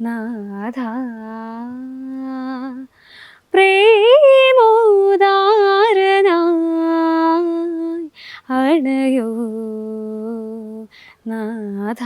നാഥ. പ്രേമോദാരനായി അണയോ നാഥ.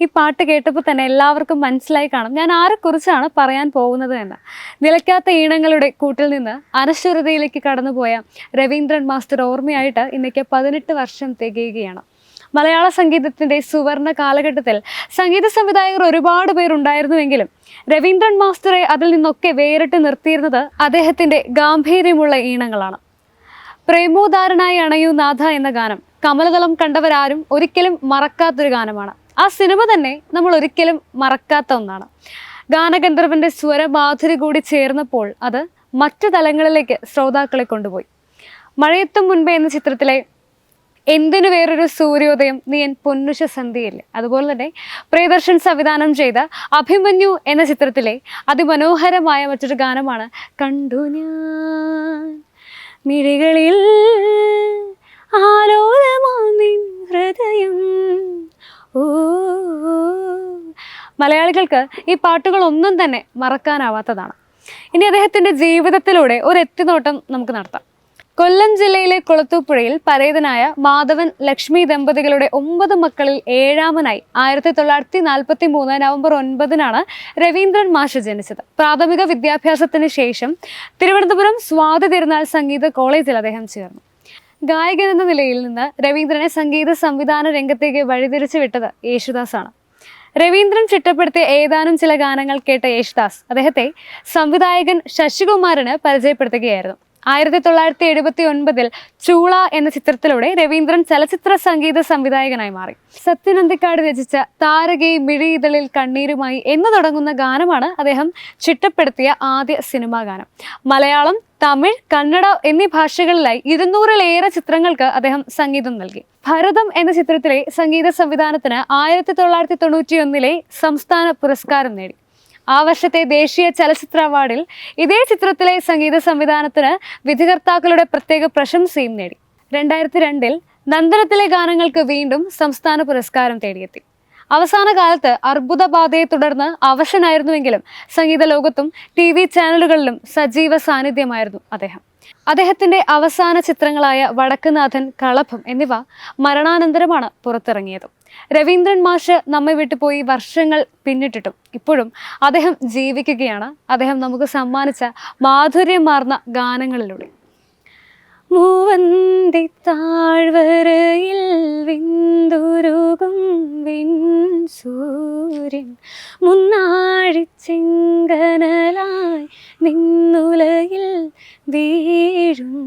ഈ പാട്ട് കേട്ടപ്പോൾ തന്നെ എല്ലാവർക്കും മനസ്സിലായി കാണും. ഞാൻ ആരെക്കുറിച്ചാണ് പറയാൻ പോകുന്നത് എന്ന്. നിലയ്ക്കാത്ത ഈണങ്ങളുടെ കൂട്ടിൽ നിന്ന് അനശ്വരതയിലേക്ക് കടന്നുപോയ രവീന്ദ്രൻ മാസ്റ്റർ ഓർമ്മയായിട്ട് ഇന്നേക്ക് പതിനെട്ട് വർഷം തികയുകയാണ്. മലയാള സംഗീതത്തിന്റെ സുവർണ കാലഘട്ടത്തിൽ സംഗീത സംവിധായകർ ഒരുപാട് പേരുണ്ടായിരുന്നുവെങ്കിലും രവീന്ദ്രൻ മാസ്റ്ററെ അതിൽ നിന്നൊക്കെ വേറിട്ട് നിർത്തിയിരുന്നത് അദ്ദേഹത്തിന്റെ ഗാംഭീര്യമുള്ള ഈണങ്ങളാണ്. പ്രേമോദാരനായി അണയൂ നാഥ എന്ന ഗാനം കമലതളം കണ്ടവരാരും ഒരിക്കലും മറക്കാത്തൊരു ഗാനമാണ്. ആ സിനിമ തന്നെ നമ്മൾ ഒരിക്കലും മറക്കാത്ത ഒന്നാണ്. ഗാനഗന്ധർവന്റെ സ്വരമാധുരി കൂടി ചേർന്നപ്പോൾ അത് മറ്റു തലങ്ങളിലേക്ക് ശ്രോതാക്കളെ കൊണ്ടുപോയി. മഴയത്തും മുൻപേ എന്ന ചിത്രത്തിലെ എന്തിനു വേറൊരു സൂര്യോദയം? നീ എൻ പൊന്നുഷ സന്ധിയിൽ അതുപോലെ തന്നെ പ്രിയദർശൻ സംവിധാനം ചെയ്ത അഭിമന്യു എന്ന ചിത്രത്തിലെ അതിമനോഹരമായ മറ്റൊരു ഗാനമാണ് കണ്ടു ഞാൻ. മിഴികളിൽ ഹൃദയം. ഓ. മലയാളികൾക്ക് ഈ പാട്ടുകളൊന്നും തന്നെ മറക്കാനാവാത്തതാണ്. ഇനി അദ്ദേഹത്തിന്റെ ജീവിതത്തിലൂടെ ഒരു എത്തിനോട്ടം നമുക്ക് നടത്താം. കൊല്ലം ജില്ലയിലെ കുളത്തൂപ്പുഴയിൽ പരേതനായ മാധവൻ ലക്ഷ്മി ദമ്പതികളുടെ ഒമ്പത് മക്കളിൽ ഏഴാമനായി ആയിരത്തി തൊള്ളായിരത്തി നാൽപ്പത്തി മൂന്ന് നവംബർ ഒൻപതിനാണ് രവീന്ദ്രൻ മാഷ ജനിച്ചത്. പ്രാഥമിക വിദ്യാഭ്യാസത്തിന് ശേഷം തിരുവനന്തപുരം സ്വാതി തിരുനാൾ സംഗീത കോളേജിൽ അദ്ദേഹം ചേർന്നു. ഗായകൻ എന്ന നിലയിൽ നിന്ന് രവീന്ദ്രനെ സംഗീത സംവിധാന രംഗത്തേക്ക് വഴിതിരിച്ചു വിട്ടത് യേശുദാസാണ്. രവീന്ദ്രൻ ചിട്ടപ്പെടുത്തിയ ഏതാനും ചില ഗാനങ്ങൾ കേട്ട യേശുദാസ് അദ്ദേഹത്തെ സംവിധായകൻ ശശികുമാറിന് പരിചയപ്പെടുത്തുകയായിരുന്നു. ആയിരത്തി തൊള്ളായിരത്തി എഴുപത്തി ഒൻപതിൽ ചൂള എന്ന ചിത്രത്തിലൂടെ രവീന്ദ്രൻ ചലച്ചിത്ര സംഗീത സംവിധായകനായി മാറി. സത്യനന്ദിക്കാട് രചിച്ച താരകെ മിഴിയിതളിൽ കണ്ണീരുമായി എന്ന് തുടങ്ങുന്ന ഗാനമാണ് അദ്ദേഹം ചിട്ടപ്പെടുത്തിയ ആദ്യ സിനിമാ ഗാനം. മലയാളം തമിഴ് കന്നഡ എന്നീ ഭാഷകളിലായി ഇരുന്നൂറിലേറെ ചിത്രങ്ങൾക്ക് അദ്ദേഹം സംഗീതം നൽകി. ഭരതം എന്ന ചിത്രത്തിലെ സംഗീത സംവിധാനത്തിന് ആയിരത്തി തൊള്ളായിരത്തി തൊണ്ണൂറ്റി ഒന്നിലെ സംസ്ഥാന പുരസ്കാരം നേടി. ആ വർഷത്തെ ദേശീയ ചലച്ചിത്ര അവാർഡിൽ ഇതേ ചിത്രത്തിലെ സംഗീത സംവിധാനത്തിന് വിധികർത്താക്കളുടെ പ്രത്യേക പ്രശംസയും നേടി. രണ്ടായിരത്തി രണ്ടിൽ നന്ദനത്തിലെ ഗാനങ്ങൾക്ക് വീണ്ടും സംസ്ഥാന പുരസ്കാരം തേടിയെത്തി. അവസാന കാലത്ത് അർബുദബാധയെ തുടർന്ന് അവശനായിരുന്നുവെങ്കിലും സംഗീത ലോകത്തും ടി വി ചാനലുകളിലും സജീവ സാന്നിധ്യമായിരുന്നു അദ്ദേഹം. അദ്ദേഹത്തിന്റെ അവസാന ചിത്രങ്ങളായ വടക്കുനാഥൻ കളഭം എന്നിവ മരണാനന്തരമാണ് പുറത്തിറങ്ങിയത്. രവീന്ദ്രൻ മാഷ് നമ്മെ വിട്ടുപോയി വർഷങ്ങൾ പിന്നിട്ടിട്ടും ഇപ്പോഴും അദ്ദേഹം ജീവിക്കുകയാണ്. അദ്ദേഹം നമുക്ക് സമ്മാനിച്ച മാധുര്യമാർന്ന ഗാനങ്ങളിലൂടെ. താഴ്വരയിൽ മുന്നാഴിച്ചെങ്കനലായി നിന്നുലയിൽ വീഴുമ്പോൾ